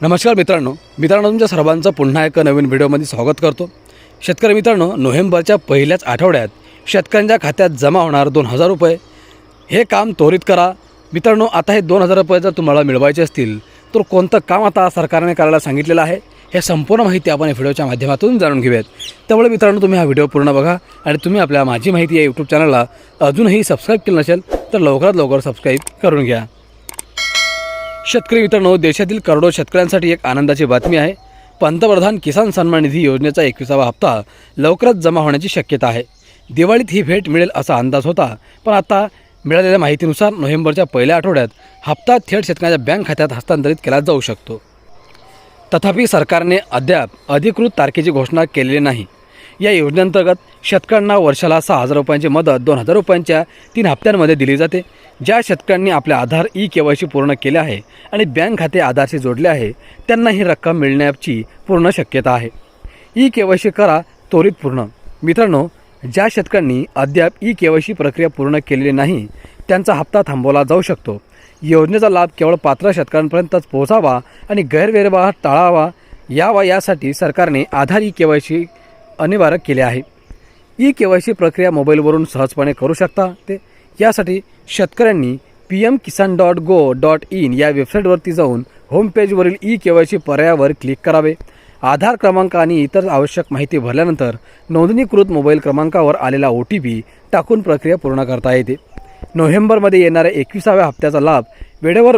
नमस्कार मित्रांनो मित्रांनो तुमच्या सर्वांचं पुन्हा एका नवीन व्हिडिओमध्ये स्वागत करतो. शेतकरी मित्रांनो नोव्हेंबरच्या पहिल्याच आठवड्यात शेतकऱ्यांच्या खात्यात जमा होणार दोन हजार रुपये. हे काम त्वरित करा. मित्रांनो आता हे दोन हजार रुपये जर तुम्हाला मिळवायचे असतील तर कोणतं काम आता सरकारने करायला सांगितलेलं आहे हे संपूर्ण माहिती आपण या व्हिडिओच्या माध्यमातून जाणून घेऊयात. त्यामुळे मित्रांनो तुम्ही हा व्हिडिओ पूर्ण बघा आणि तुम्ही आपल्या माझी माहिती या यूट्यूब चॅनलला अजूनही सबस्क्राईब केलं नसेल तर लवकरात लवकर सबस्क्राईब करून घ्या. शेतकरी मित्रांनो देशातील करोडो शेतकऱ्यांसाठी एक आनंदाची बातमी आहे. पंतप्रधान किसान सन्मान निधी योजनेचा एकविसावा हप्ता लवकरच जमा होण्याची शक्यता आहे. दिवाळीत ही भेट मिळेल असा अंदाज होता पण आता मिळालेल्या माहितीनुसार नोव्हेंबरच्या पहिल्या आठवड्यात हप्ता थेट शेतकऱ्याच्या बँक खात्यात हस्तांतरित केला जाऊ शकतो. तथापि सरकारने अद्याप अधिकृत तारखेची घोषणा केलेली नाही. या योजनेअंतर्गत शेतकऱ्यांना वर्षाला सहा हजार रुपयांची मदत दोन हजार रुपयांच्या तीन हप्त्यांमध्ये दिली जाते. ज्या शेतकऱ्यांनी आपले Aadhaar e K Y C पूर्ण केले आहे आणि बँक खाते आधारशी जोडले आहे त्यांना ही रक्कम मिळण्याची पूर्ण शक्यता आहे. ई के वाय सी करा त्वरित पूर्ण. मित्रांनो ज्या शेतकऱ्यांनी अद्याप ई के वाय सी प्रक्रिया पूर्ण केलेली नाही त्यांचा हप्ता थांबवला जाऊ शकतो. योजनेचा लाभ केवळ पात्र शेतकऱ्यांपर्यंतच पोहोचावा आणि गैरव्यवहार टाळावा यावा यासाठी सरकारने Aadhaar e K Y C अनिवार्य केले आहे. ई के वाय सी प्रक्रिया मोबाईलवरून सहजपणे करू शकता ते. यासाठी शेतकऱ्यांनी P M Kisan dot gov dot in या वेबसाईटवरती जाऊन होमपेजवरील ई के वाय सी पर्यायावर क्लिक करावे. आधार क्रमांक आणि इतर आवश्यक माहिती भरल्यानंतर नोंदणीकृत मोबाईल क्रमांकावर आलेला ओ टी पी टाकून प्रक्रिया पूर्ण करता येते. नोव्हेंबरमध्ये येणाऱ्या एकविसाव्या हप्त्याचा लाभ वेळेवर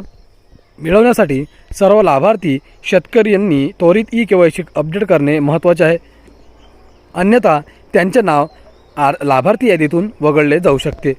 मिळवण्यासाठी सर्व लाभार्थी शेतकरी यांनी त्वरित e K Y C update करणे महत्त्वाचे आहे. अन्यथा त्यांचे नाव आर लाभार्थी यादीतून वगळले जाऊ शकते.